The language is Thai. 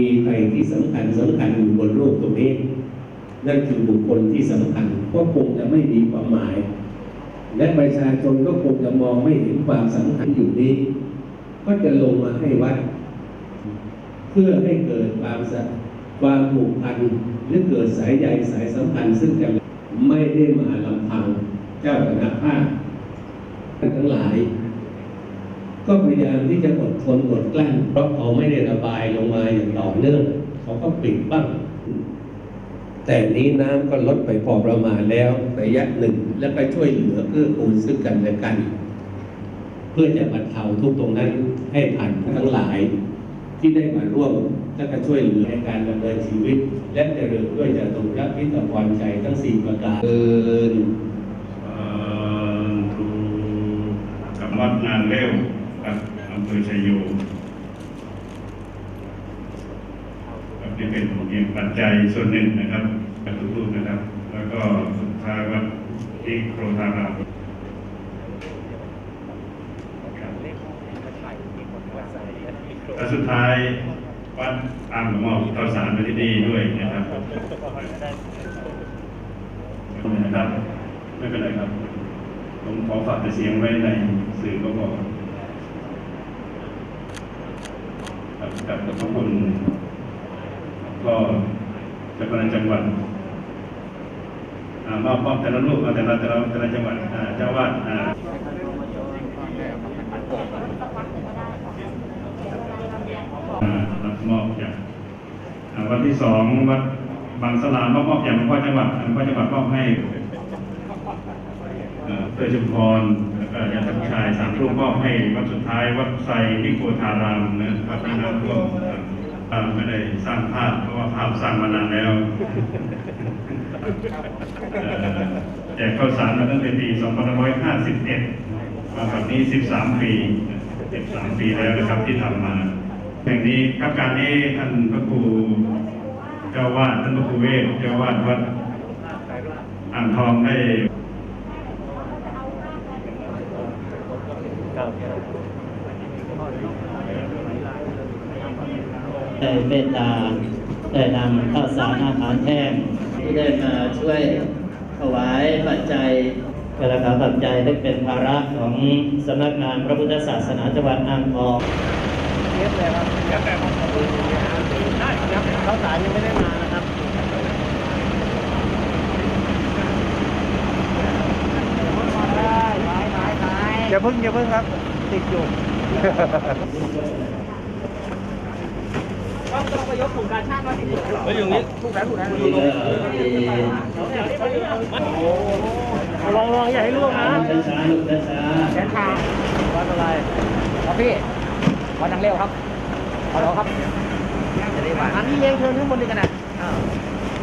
มีใครที่สำคัญสำคัญอยู่บนโลกตรงนี้ นั่นคือบุคคลที่สำคัญก็คงจะไม่มีความหมาย และประชาชนก็คงจะมองไม่เห็นความสำคัญอยู่นี้ ก็จะลงมาให้วัด เพื่อให้เกิดความสะความผูกพันหรือเกิดสายใยสายสัมพันธ์ซึ่งกันและไม่ได้มาลำพังเจ้าคณะภาคทั้งหลาย ก็พยายามที่จะอดทนอดกลั้นเพราะเขาไม่ได้ระบายลงมาอย่างต่อเนื่องเขาก็ปิดบ้าง แต่นี้น้ำก็ลดไปพอประมาณแล้วระยะหนึ่งแล้วก็ช่วยเหลือเพื่อกูลซึ่งกันและกัน เพื่อจะบรรเทาทุกตรงนั้นให้ผ่านทั้งหลาย ที่ได้มาร่วมและก็ช่วยเหลือในการดำเนินชีวิต และเจริญด้วยจตุรพิตพรใจทั้งสี่ประการเอินเอ่อถูกกับวัดนางเลี้ย วกับอำเภอชัยโยครับนี่เป็นเพียงปัจจัยส่วนหนึ่งนะครับกับทุกๆนะครับ แล้วก็สุดท้ายวัดที่โครธารามและสุดท้ายวัดอามหมอกข้าวสารไปที่นี่ด้วยนะครับนะครับ ไม่เป็นไรครับผมขอฝากแต่เสียงไว้ในสื่อก็พอครับ กับขอบคุณก็จ้าคณะจังหวัดอ่ามอบมอบแต่ละรูปเอาแต่ละแต่ละแต่ละจังหวัดเจ้าวาดอ่าอ่ารับมอบจากอ่างวันที่สองวัดบางสลามมอบมอบจากหลวงพ่อจังหวัดหลวงพ่อจังหวัดมอบให้เอ่อเพื่อชุมพร แล้วก็ยาทัพชายสามรูปมอบให้วัดสุดท้ายวัดไซนิโคธารามนะครับที่น้ำท่วมอ่าไม่ได้สร้างภาพเพราะว่าภาพสร้างมานานแล้วแจกข้าวสารมาตั้งแต่ปี 2551 มาแบบนี้ 13 ปี 13 ปีแล้วนะครับที่ทำมาแห่งนี้ครับการนี้ท่านพระครูเจ้าวาดท่านพระครูเวทเจ้าวาดวัดอ่างทองได้ ได้เมตตาได้นำข้าวสารอาหารแห้งที่ได้มาช่วยถวายปัจจัยกระขาปัจจัยที่เป็นภาระของสำนักงานพระพุทธศาสนาจังหวัดอ่างทองเย็บเลยครับเย็บแบบของผมได้เย็บข้าวสารยังไม่ได้มานะครับ อย่าเพิ่งอย่าเพิ่งครับ ติดอยู่ต้องไปยกถุงการชาติมาติดอยู่ไปอยู่นี้ถูกแล้วถูกแล้วลองลองอย่าให้ล่วงนะช้าๆลูกช้าแขนขาวัดอะไรครับพี่วัดนางเร็วครับขอร้องครับอันนี้เลี้ยงเชิญขึ้นบนดีกันนะ